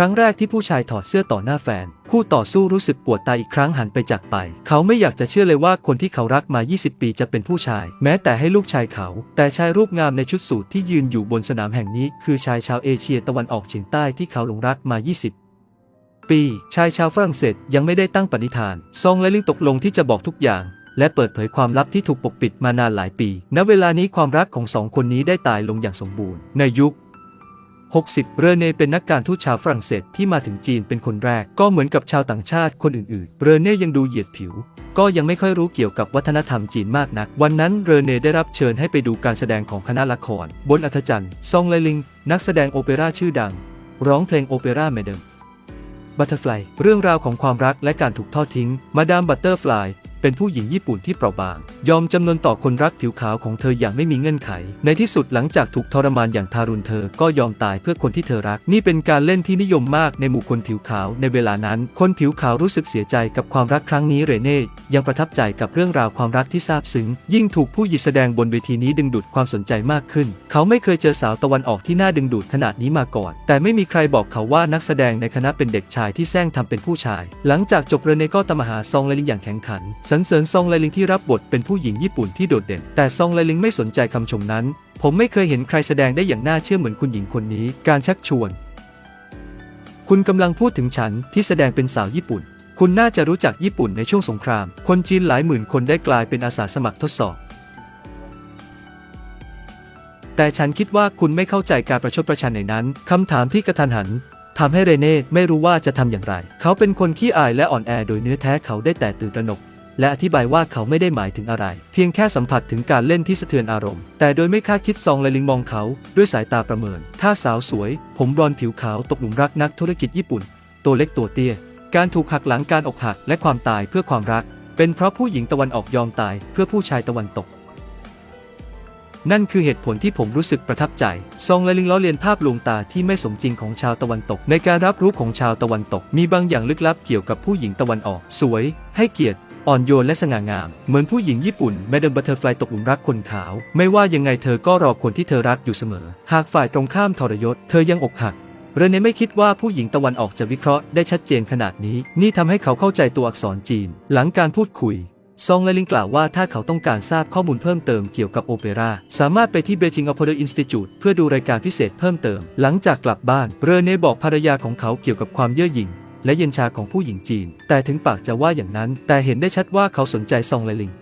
รั้งแรกที่ผู้ชายถอดเสื้อต่อหน้าแฟน คู่ต่อสู้รู้สึกปวดตาอีกครั้งหันไปจากไป เขาไม่อยากจะเชื่อเลยว่าคนที่เขารักมา 20 ปีจะเป็นผู้ชาย แม้แต่ให้ลูกชายเขา แต่ชายรูปงามในชุดสูทที่ยืนอยู่บนสนามแห่งนี้ คือชายชาวเอเชียตะวันออกเฉียงใต้ที่เขาหลงรักมา 20ปีชายชาวฝรั่งเศสยังไม่ได้ตั้งปณิธาน ซองและลิงตกลงที่จะบอกทุกอย่าง และเปิดเผยความลับที่ถูกปกปิดมานานหลายปี ณ เวลานี้ความรักของสองคนนี้ได้ตายลงอย่างสมบูรณ์ ในยุค 60 เรเน่เป็นนักการทูตชาวฝรั่งเศสที่มาถึงจีนเป็นคนแรก ก็เหมือนกับชาวต่างชาติคนอื่นๆ เรเน่ยังดูเหยียดผิว ก็ยังไม่ค่อยรู้เกี่ยวกับวัฒนธรรมจีนมากนัก วันนั้นเรเน่ได้รับเชิญให้ไปดูการแสดงของคณะละคร บนอัธจันทร์ซองไลลิง นักแสดงโอเปร่าชื่อดัง ร้องเพลงโอเปร่าเมเดมบัตเตอร์ฟลายเรื่องราวของความรักและการถูกทอดทิ้ง มาดามบัตเตอร์ฟลาย เป็นผู้หญิงญี่ปุ่นที่เปราะบาง ยอมจำนนต่อคนรักผิวขาวของเธออย่างไม่มีเงื่อนไข ในที่สุดหลังจากถูกทรมานอย่างทารุณเธอก็ยอมตายเพื่อคนที่เธอรัก นี่เป็นการเล่นที่นิยมมากในหมู่คนผิวขาว ในเวลานั้น คนผิวขาวรู้สึกเสียใจกับความรักครั้งนี้เรเน่ยังประทับใจกับเรื่องราวความรักที่ซาบซึ้ง ยิ่งถูกผู้หญิงแสดงบนเวทีนี้ดึงดูดความสนใจมากขึ้น เขาไม่เคยเจอสาวตะวันออกที่น่าดึงดูดขนาดนี้มาก่อน แต่ไม่มีใครบอกเขาว่านักแสดงในคณะเป็นเด็กชายที่แซงทำเป็นผู้ชาย หลังจากจบเรเน่ก็ตามหาซองไลลิงอย่างแข็งขันสรรเสริญซองไลลิงที่รับบทเป็นผู้หญิงญี่ปุ่นที่โดดเด่น แต่ซองไลลิงไม่สนใจคำชมนั้น ผมไม่เคยเห็นใครแสดงได้อย่างน่าเชื่อเหมือนคุณหญิงคนนี้ การชักชวน คุณกำลังพูดถึงฉันที่แสดงเป็นสาวญี่ปุ่น คุณน่าจะรู้จักญี่ปุ่นในช่วงสงคราม คนจีนหลายหมื่นคนได้กลายเป็นอาสาสมัครทดสอบ แต่ฉันคิดว่าคุณไม่เข้าใจการประชดประชันในนั้นคำถามที่กระทันหันทำให้เรเน่ไม่รู้ว่าจะทำอย่างไร เขาเป็นคนขี้อายและอ่อนแอโดยเนื้อแท้เขาได้แต่ตื่นตระหนก และอธิบายว่าเขาไม่ได้หมายถึงอะไร เพียงแค่สัมผัสถึงการเล่นที่สะเทือนอารมณ์ แต่โดยไม่คาดคิดซองแลลิงมองเขาด้วยสายตาประเมิน ถ้าสาวสวย ผมบลอนผิวขาวตกหลุมรักนักธุรกิจญี่ปุ่น ตัวเล็กตัวเตี้ย การถูกหักหลังการอกหักและความตายเพื่อความรัก เป็นเพราะผู้หญิงตะวันออกยอมตายเพื่อผู้ชายตะวันตกนั่นคือเหตุผลที่ผมรู้สึกประทับใจ ซองและลิงล้อเลียนภาพลวงตาที่ไม่สมจริงของชาวตะวันตก ในการรับรู้ของชาวตะวันตก มีบางอย่างลึกลับเกี่ยวกับผู้หญิงตะวันออก สวย ให้เกียรติ อ่อนโยนและสง่างาม เหมือนผู้หญิงญี่ปุ่นแมดเดิลบัตเตอร์ฟลายตกหลุมรักคนขาว ไม่ว่ายังไงเธอก็รอคนที่เธอรักอยู่เสมอ หากฝ่ายตรงข้ามทรยศ เธอยังอกหักเรเน่ไม่คิดว่าผู้หญิงตะวันออกจะวิเคราะห์ได้ชัดเจนขนาดนี้ นี่ทำให้เขาเข้าใจตัวอักษรจีน หลังการพูดคุย ซองและลิงกล่าวว่าถ้าเขาต้องการทราบข้อมูลเพิ่มเติมเกี่ยวกับโอเปร่า สามารถไปที่ Beijing Opera Institute เพื่อดูรายการพิเศษเพิ่มเติม หลังจากกลับบ้าน เรเน่บอกภรรยาของเขาเกี่ยวกับความเย่อหยิ่ง และเย็นชาของผู้หญิงจีน แต่ถึงปากจะว่าอย่างนั้น แต่เห็นได้ชัดว่าเขาสนใจซองแลลิง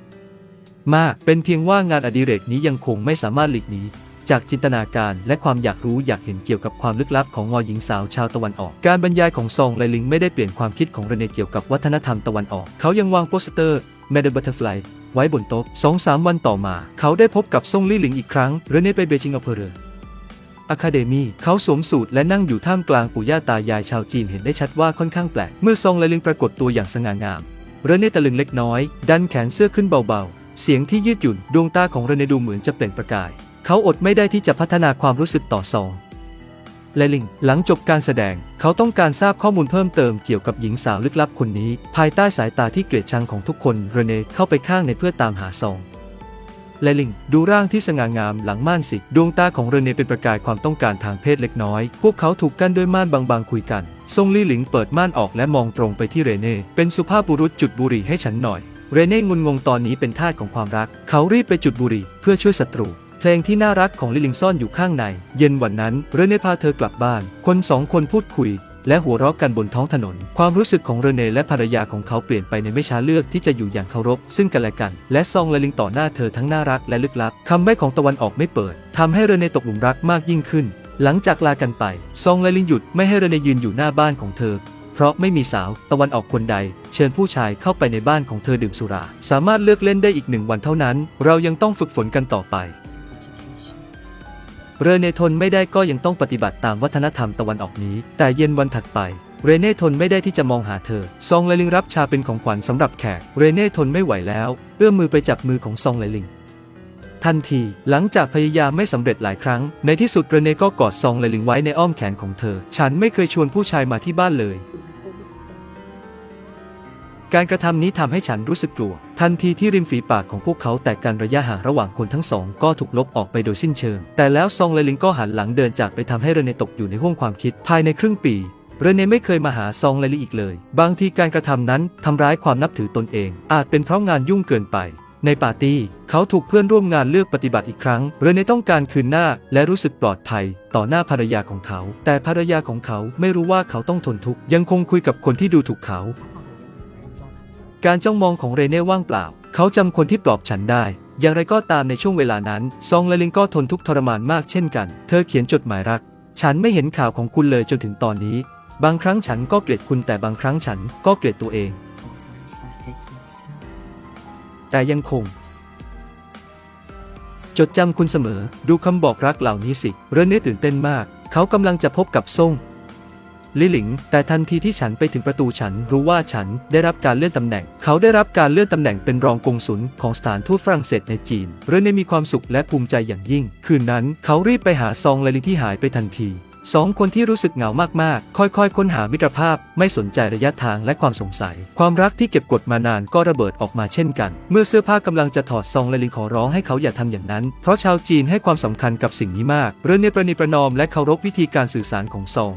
มาก เป็นเพียงว่างานอดิเรกนี้ยังคงไม่สามารถหลีกหนีจากจินตนาการและความอยากรู้อยากเห็นเกี่ยวกับความลึกลับของงอหญิงสาวชาวตะวันออก การบรรยายของซองไลลิงไม่ได้เปลี่ยนความคิดของเรเนเกี่ยวกับวัฒนธรรมตะวันออก เขายังวางโปสเตอร์ m a d a m Butterfly ไว้บนโต๊ะสองสามวันต่อมา เขาได้พบกับซ่งลี่หลิงอีกครั้งเรเน่ไปเบจิงอเพอร์อะคาเดมีเขาสวมสูทและนั่งอยู่ท่ามกลางปู่ย่าตายายชาวจีนเห็นได้ชัดว่าค่อนข้างแปลก เมื่อซองไลลิงปรากฏตัวอย่างสง่างามเรเน่ตะลึงเล็กน้อย ดันแขนเสื้อขึ้นเบาๆ เสียงที่ยืดหยุ่นดวงตาของเรเน่ดูเหมือนจะเปล่งประกาย เขาอดไม่ได้ที่จะพัฒนาความรู้สึกต่อซองและลิง หลังจบการแสดง เขาต้องการทราบข้อมูลเพิ่มเติมเกี่ยวกับหญิงสาวลึกลับคนนี้ ภายใต้สายตาที่เกลียดชังของทุกคนเรเน่เข้าไปข้างในเพื่อตามหาซอง และลิง ดูร่างที่สง่างามหลังม่านสิ ดวงตาของเรเน่เป็นประกายความต้องการทางเพศเล็กน้อย พวกเขาถูกกั้นด้วยม่านบางๆคุยกันซงลี่หลิงเปิดม่านออกและมองตรงไปที่เรเน่เป็นสุภาพบุรุษจุดบุหรี่ให้ฉันหน่อย เรเน่งุนงงตอนนี้เป็นทาสของความรัก เขารีบไปจุดบุหรี่เพื่อช่วยศัตรูเพลงที่น่ารักของลิลิงซ่อนอยู่ข้างใน เย็นวันนั้นเรเน่พาเธอกลับบ้าน คนสองคนพูดคุย และหัวเราะกันบนท้องถนน ความรู้สึกของเรเน่และภรรยาของเขาเปลี่ยนไปในไม่ช้าเลือกที่จะอยู่อย่างเคารพ ซึ่งกันและกัน และซองและลิงต่อหน้าเธอทั้งน่ารักและลึกลับคำใบ้ของตะวันออกไม่เปิดทำให้เรเน่ตกหลุมรักมากยิ่งขึ้น หลังจากลากันไป ซองและลิงหยุดไม่ให้เรเน่ยืนอยู่หน้าบ้านของเธอเพราะไม่มีสาวตะวันออกคนใด เชิญผู้ชายเข้าไปในบ้านของเธอดื่มสุรา สามารถเลือกเล่นได้อีกหนึ่งวันเท่านั้น เรายังต้องฝึกฝนกันต่อไป เรเน่ทนไม่ได้ก็ยังต้องปฏิบัติตามวัฒนธรรมตะวันออกนี้ แต่เย็นวันถัดไป เรเน่ทนไม่ได้ที่จะมองหาเธอ ซองไลลิงรับชาเป็นของขวัญสำหรับแขก เรเน่ทนไม่ไหวแล้ว เอื้อมมือไปจับมือของซองไลลิงทันทีหลังจากพยายามไม่สำเร็จหลายครั้ง ในที่สุดเรเน่ก็กอดซองไลลิงไว้ในอ้อมแขนของเธอ ฉันไม่เคยชวนผู้ชายมาที่บ้านเลย การกระทำนี้ทำให้ฉันรู้สึกกลัว ทันทีที่ริมฝีปากของพวกเขาแตกกันระยะห่างระหว่างคนทั้งสอง ก็ถูกลบออกไปโดยสิ้นเชิง แต่แล้วซองเลลิงก็หันหลังเดินจากไปทำให้เรเนตกอยู่ในห้วงความคิด ภายในครึ่งปี เรเน่ไม่เคยมาหาซองเลลีอีกเลย บางทีการกระทำนั้นทำร้ายความนับถือตนเอง อาจเป็นเพราะงานยุ่งเกินไป ในปาร์ตี้ เขาถูกเพื่อนร่วมงานเลือกปฏิบัติอีกครั้ง เรเน่ต้องการคืนหน้าและรู้สึกปลอดภัย ต่อหน้าภรรยาของเขา แต่ภรรยาของเขาไม่รู้ว่าเขาต้องทนทุกข์ยังคงคุยกับคนที่ดูถูกเขา การจ้องมองของเรเน่ว่างเปล่า เขาจำคนที่ปลอบฉันได้ อย่างไรก็ตามในช่วงเวลานั้น ซองและลิงก็ทนทุกทรมานมากเช่นกัน เธอเขียนจดหมายรัก ฉันไม่เห็นข่าวของคุณเลยจนถึงตอนนี้ บางครั้งฉันก็เกลียดคุณแต่บางครั้งฉันก็เกลียดตัวเอง แต่ยังคง จดจำคุณเสมอ ดูคำบอกรักเหล่านี้สิ เรเน่ตื่นเต้นมาก เขากำลังจะพบกับซ่ง ลิหลิง แต่ทันทีที่ฉันไปถึงประตูฉันรู้ว่าฉันได้รับการเลื่อนตำแหน่ง เขาได้รับการเลื่อนตำแหน่งเป็นรองกงสุลของสถานทูตฝรั่งเศสในจีน เรเน่มีความสุขและภูมิใจอย่างยิ่ง คืนนั้นเขารีบไปหาซองละลิงที่หายไปทันทีสองคนที่รู้สึกเหงามากๆ ค่อยๆ ค้นหามิตรภาพ ไม่สนใจระยะทางและความสงสัย ความรักที่เก็บกดมานานก็ระเบิดออกมาเช่นกัน เมื่อเสื้อผ้ากำลังจะถอดซองและลิงขอร้องให้เขาอย่าทำอย่างนั้น เพราะชาวจีนให้ความสำคัญกับสิ่งนี้มาก เรเน่ประนีประนอมและเคารพวิธีการสื่อสารของซอง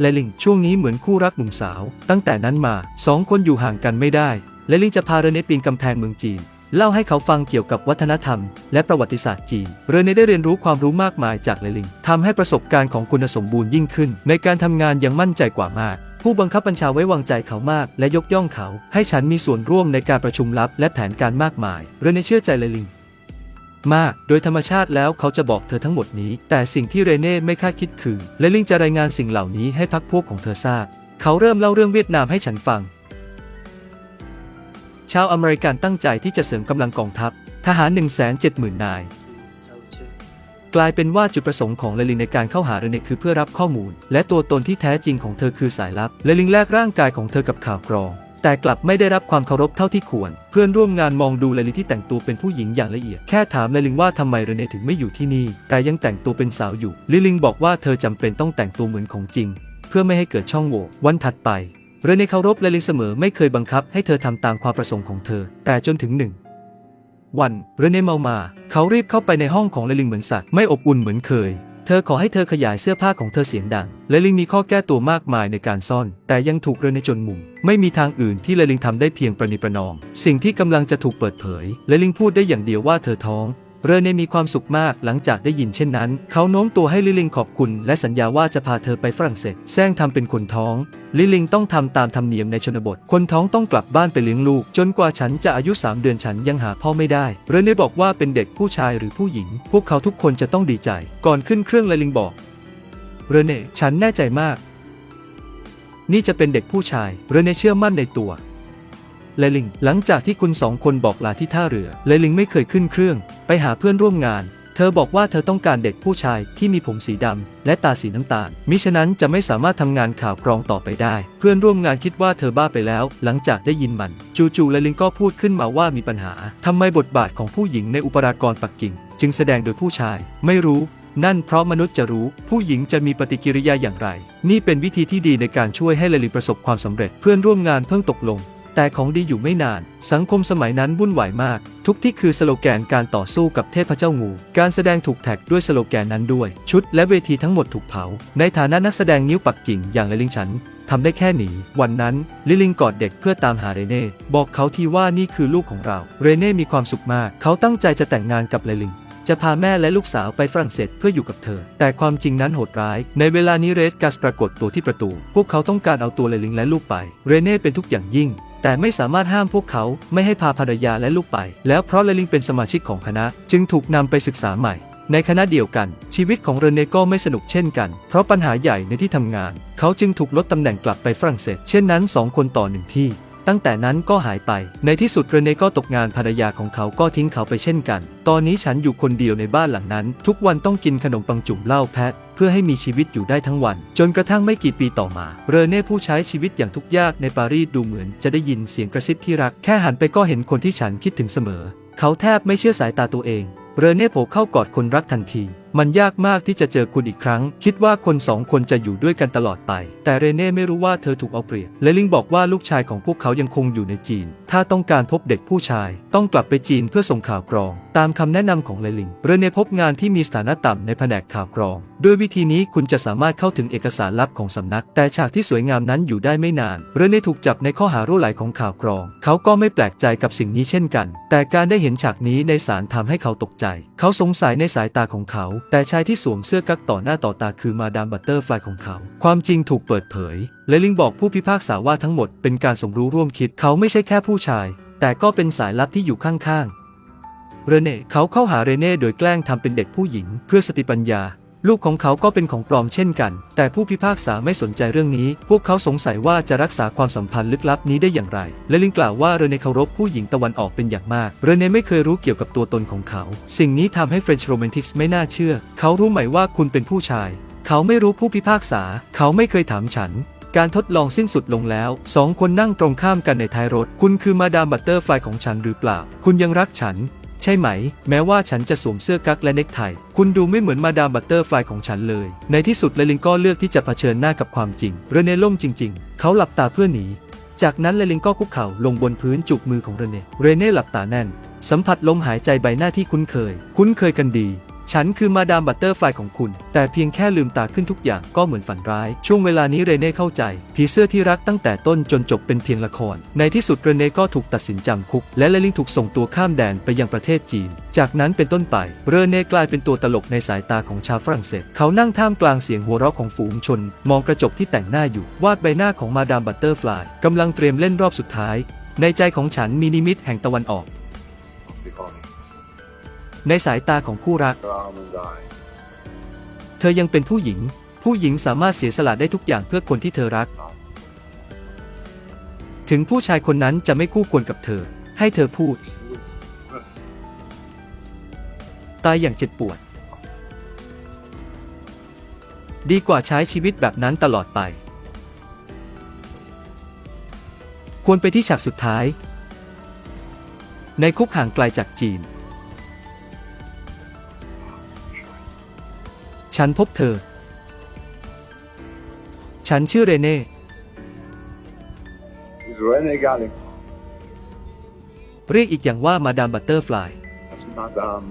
และลิงช่วงนี้เหมือนคู่รักหนุ่มสาว ตั้งแต่นั้นมาสองคนอยู่ห่างกันไม่ได้ และลิงจะพาเรเน่ปีนกำแพงเมืองจีน เล่าให้เขาฟังเกี่ยวกับวัฒนธรรม และประวัติศาสตร์จีน เรเน่ได้เรียนรู้ความรู้มากมายจากเลลิงทำให้ประสบการณ์ของคุณสมบูรณ์ยิ่งขึ้น ในการทำงานยังมั่นใจกว่ามากผู้บังคับบัญชาไว้วางใจเขามาก และยกย่องเขา ให้ฉันมีส่วนร่วมในการประชุมลับและแผนการมากมาย เรเน่เชื่อใจเลลิง มาก โดยธรรมชาติแล้วเขาจะบอกเธอทั้งหมดนี้ แต่สิ่งที่เรเน่ไม่คาดคิดคือเลลิงจะรายงานสิ่งเหล่านี้ให้พักพวกของเธอทราบ เขาเริ่มเล่าเรื่องเวียดนามให้ฉันฟัง ชาวอเมริกันตั้งใจที่จะเสริมกำลังกองทัพ ทหาร 170,000 นาย กลายเป็นว่าจุดประสงค์ของเลลิงในการเข้าหาเรเน่คือเพื่อรับข้อมูล และตัวตนที่แท้จริงของเธอคือสายลับเลลิงแลกร่างกายของเธอกับข่าวกรอง แต่กลับไม่ได้รับความเคารพเท่าที่ควร เพื่อนร่วมงานมองดูเลลิที่แต่งตัวเป็นผู้หญิงอย่างละเอียด แค่ถามเลลิงว่าทำไมเรเนถึงไม่อยู่ที่นี่ แต่ยังแต่งตัวเป็นสาวอยู่เลลิงบอกว่าเธอจำเป็นต้องแต่งตัวเหมือนของจริง เพื่อไม่ให้เกิดช่องโหว่วันถัดไปเรเนเคารพเลลิงเสมอไม่เคยบังคับให้เธอทำตามความประสงค์ของเธอ แต่จนถึงหนึ่งวันเรเน่เมามา เขารีบเข้าไปในห้องของเลลิงเหมือนสัตว์ไม่อบอุ่นเหมือนเคย เธอขอให้เธอขยายเสื้อผ้าของเธอเสียงดังเลลิงมีข้อแก้ตัวมากมายในการซ่อน แต่ยังถูกเรเนจนมุม ไม่มีทางอื่นที่เลลิงทำได้เพียงประนีประนอม สิ่งที่กำลังจะถูกเปิดเผย เลลิงพูดได้อย่างเดียวว่าเธอท้อง เรเน่มีความสุขมากหลังจากได้ยินเช่นนั้น เขาโน้มตัวให้ลิลิงขอบคุณและสัญญาว่าจะพาเธอไปฝรั่งเศสแซงทำเป็นคนท้อง ลิลิงต้องทำตามธรรมเนียมในชนบท คนท้องต้องกลับบ้านไปเลี้ยงลูก จนกว่าฉันจะอายุ 3 เดือนฉันยังหาพ่อไม่ได้ เรเน่บอกว่าเป็นเด็กผู้ชายหรือผู้หญิง พวกเขาทุกคนจะต้องดีใจ ก่อนขึ้นเครื่องลิลิงบอก เรเน่ฉันแน่ใจมาก นี่จะเป็นเด็กผู้ชาย เรเน่เชื่อมั่นในตัว เลลิง หลังจากที่คุณสองคนบอกลาที่ท่าเรือ เลลิงไม่เคยขึ้นเครื่อง ไปหาเพื่อนร่วมงาน เธอบอกว่าเธอต้องการเด็กผู้ชายที่มีผมสีดำและตาสีน้ำตาล มิฉะนั้นจะไม่สามารถทำงานข่าวกรองต่อไปได้ เพื่อนร่วมงานคิดว่าเธอบ้าไปแล้ว หลังจากได้ยินมัน จู่ๆเลลิงก็พูดขึ้นมาว่ามีปัญหาทำไมบทบาทของผู้หญิงในอุปรากรปักกิ่ง จึงแสดงโดยผู้ชาย ไม่รู้นั่นเพราะมนุษย์จะรู้ ผู้หญิงจะมีปฏิกิริยาอย่างไร นี่เป็นวิธีที่ดีในการช่วยให้เลลิงประสบความสำเร็จ เพื่อนร่วมงานเพิ่งตกลง แต่ของดีอยู่ไม่นาน สังคมสมัยนั้นวุ่นวายมาก ทุกที่คือสโลแกนการต่อสู้กับเทพเจ้างู การแสดงถูกแท็กด้วยสโลแกนนั้นด้วย ชุดและเวทีทั้งหมดถูกเผา ในฐานะนักแสดงนิ้วปักกิ่งอย่างเลลิงฉันทำได้แค่หนี วันนั้น ลิลิงกอดเด็กเพื่อตามหาเรเน่ บอกเขาทีว่านี่คือลูกของเรา เรเน่มีความสุขมาก เขาตั้งใจจะแต่งงานกับเลลิงจะพาแม่และลูกสาวไปฝรั่งเศสเพื่ออยู่กับเธอ แต่ความจริงนั้นโหดร้าย ในเวลานี้เรดกัสปรากฏตัวที่ประตู พวกเขาต้องการเอาตัวเลลิงและลูกไป เรเน่เป็นทุกอย่างยิ่ง แต่ไม่สามารถห้ามพวกเขาไม่ให้พาภรรยาและลูกไป แล้วเพราะเลลิงเป็นสมาชิกของคณะ จึงถูกนำไปศึกษาใหม่ ในคณะเดียวกัน ชีวิตของเรเน่ก็ไม่สนุกเช่นกัน เพราะปัญหาใหญ่ในที่ทำงาน เขาจึงถูกลดตำแหน่งกลับไปฝรั่งเศส เช่นนั้นสองคนต่อหนึ่งที่ ตั้งแต่นั้นก็หายไป ในที่สุดเรเน่ก็ตกงานภรรยาของเขาก็ทิ้งเขาไปเช่นกัน ตอนนี้ฉันอยู่คนเดียวในบ้านหลังนั้น ทุกวันต้องกินขนมปังจุ่มเหล้าแพะเพื่อให้มีชีวิตอยู่ได้ทั้งวัน จนกระทั่งไม่กี่ปีต่อมา เรเน่ผู้ใช้ชีวิตอย่างทุกยากในปารีสดูเหมือนจะได้ยินเสียงกระซิบที่รัก แค่หันไปก็เห็นคนที่ฉันคิดถึงเสมอ เขาแทบไม่เชื่อสายตาตัวเอง เรเน่โผล่เข้ากอดคนรักทันที มันยากมากที่จะเจอคุณอีกครั้ง คิดว่าคนสองคนจะอยู่ด้วยกันตลอดไป แต่เรเน่ไม่รู้ว่าเธอถูกเอาเปรียบ และลิงบอกว่าลูกชายของพวกเขายังคงอยู่ในจีน ถ้าต้องการพบเด็กผู้ชาย ต้องกลับไปจีนเพื่อส่งข่าวกรอง ตามคำแนะนำของเลลิงเรเนพบงานที่มีสถานะต่ำในแผนกข่าวกรอง ด้วยวิธีนี้คุณจะสามารถเข้าถึงเอกสารลับของสำนัก แต่ฉากที่สวยงามนั้นอยู่ได้ไม่นานเรเนถูกจับในข้อหารั่วไหลของข่าวกรอง เขาก็ไม่แปลกใจกับสิ่งนี้เช่นกัน แต่การได้เห็นฉากนี้ในศาลทำให้เขาตกใจ เขาสงสัยในสายตาของเขา แต่ชายที่สวมเสื้อกั๊กต่อหน้าต่อตาคือมาดามบัตเตอร์ฟลายของเขา ความจริงถูกเปิดเผย เลลิงบอกผู้พิพากษาว่าทั้งหมดเป็นการสมรู้ร่วมคิดเขาไม่ใช่แค่ผู้ชาย แต่ก็เป็นสายลับที่อยู่ข้างๆ เรเน่เขาเข้าหาเรเน่โดยแกล้งทำเป็นเด็กผู้หญิงเพื่อสติปัญญา ลูกของเขาก็เป็นของปลอมเช่นกัน แต่ผู้พิพากษาไม่สนใจเรื่องนี้ พวกเขาสงสัยว่าจะรักษาความสัมพันธ์ลึกลับนี้ได้อย่างไรเลลิงกล่าวว่าเรเน่เคารพผู้หญิงตะวันออกเป็นอย่างมากเรเน่ไม่เคยรู้เกี่ยวกับตัวตนของเขา สิ่งนี้ทำให้เฟรนช์โรแมนติกส์ไม่น่าเชื่อ เขารู้ไหมว่าคุณเป็นผู้ชาย เขาไม่รู้ผู้พิพากษา เขาไม่เคยถามฉัน การทดลองสิ้นสุดลงแล้วสองคนนั่งตรงข้ามกันในท้ายรถ คุณคือมาดามบัตเตอร์ฟลายของฉันหรือเปล่า คุณยังรักฉัน ใช่ไหม แม้ว่าฉันจะสวมเสื้อกั๊กและเนคไท คุณดูไม่เหมือนมาดามบัตเตอร์ฟลายของฉันเลย ในที่สุดเลลิงก็เลือกที่จะเผชิญหน้ากับความจริงเรเน่ล่มจริง ๆ เขาหลับตาเพื่อหนี จากนั้นเลลิงก็คุกเข่าลงบนพื้นจุกมือของเรเน่ เรเน่หลับตาแน่น สัมผัสลมหายใจใบหน้าที่คุ้นเคย คุ้นเคยกันดี ฉันคือมาดามบัตเตอร์ฟลายของคุณ แต่เพียงแค่ลืมตาขึ้นทุกอย่างก็เหมือนฝันร้าย ช่วงเวลานี้เรเน่เข้าใจ ผีเสื้อที่รักตั้งแต่ต้นจนจบเป็นเพียงละคร ในที่สุดเรเน่ก็ถูกตัดสินจำคุก และเลลิงถูกส่งตัวข้ามแดนไปยังประเทศจีน จากนั้นเป็นต้นไป เรเน่กลายเป็นตัวตลกในสายตาของชาวฝรั่งเศส เขานั่งท่ามกลางเสียงหัวเราะของฝูงชน มองกระจกที่แต่งหน้าอยู่ วาดใบหน้าของมาดามบัตเตอร์ฟลายกำลังเตรียมเล่นรอบสุดท้าย ในใจของฉันมีนิมิตแห่งตะวันออก ในสายตาของคู่รัก เธอยังเป็นผู้หญิง ผู้หญิงสามารถเสียสละได้ทุกอย่างเพื่อคนที่เธอรัก ถึงผู้ชายคนนั้นจะไม่คู่ควรกับเธอ ให้เธอพูด ตายอย่างเจ็บปวด ดีกว่าใช้ชีวิตแบบนั้นตลอดไป ควรไปที่ฉากสุดท้าย ในคุกห่างไกลจากจีน ฉันพบเธอ ฉันชื่อเรเน่ Is Rene Gallic. เรียกอีกอย่างว่ามาดามบัตเตอร์ฟลาย That's Madame.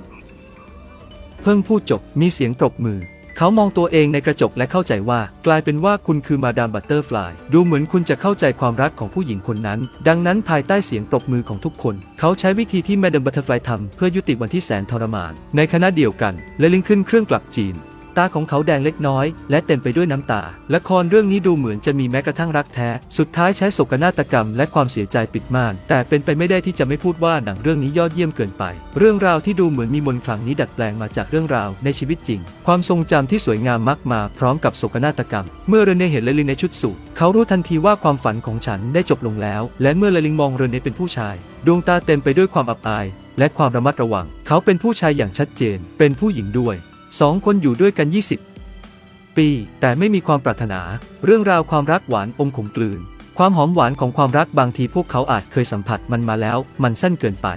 เพิ่งพูดจบมีเสียงปรบมือ เขามองตัวเองในกระจกและเข้าใจว่า กลายเป็นว่าคุณคือมาดามบัตเตอร์ฟลายดูเหมือนคุณจะเข้าใจความรักของผู้หญิงคนนั้น ดังนั้นภายใต้เสียงปรบมือของทุกคน เขาใช้วิธีที่แมดามบัตเตอร์ฟลายทำเพื่อยุติวันที่แสนทรมาน ในขณะเดียวกัน เลลิงขึ้นเครื่องกลับจีน ตาของเขาแดงเล็กน้อย และเต็มไปด้วยน้ำตา ละครเรื่องนี้ดูเหมือนจะมีแม้กระทั่งรักแท้ สุดท้ายใช้โศกนาฏกรรมและความเสียใจปิดม่าน แต่เป็นไปไม่ได้ที่จะไม่พูดว่าหนังเรื่องนี้ยอดเยี่ยมเกินไป เรื่องราวที่ดูเหมือนมีมนต์ขลังนี้ดัดแปลงมาจากเรื่องราวในชีวิตจริง ความทรงจำที่สวยงามมักมาพร้อมกับโศกนาฏกรรม เมื่อเรเน่เห็นเลลิงในชุดสูทเขารู้ทันทีว่าความฝันของฉันได้จบลงแล้ว และเมื่อเลลิงมองเรเน่เป็นผู้ชาย ดวงตาเต็มไปด้วยความอับอายและความระมัดระวัง เขาเป็นผู้ชายอย่างชัดเจน เป็นผู้หญิงด้วย สองคนอยู่ด้วยกัน 20 ปี แต่ไม่มีความปรารถนา เรื่องราวความรักหวานอมขมกลืน ความหอมหวานของความรักบางทีพวกเขาอาจเคยสัมผัสมันมาแล้ว มันสั้นเกินไป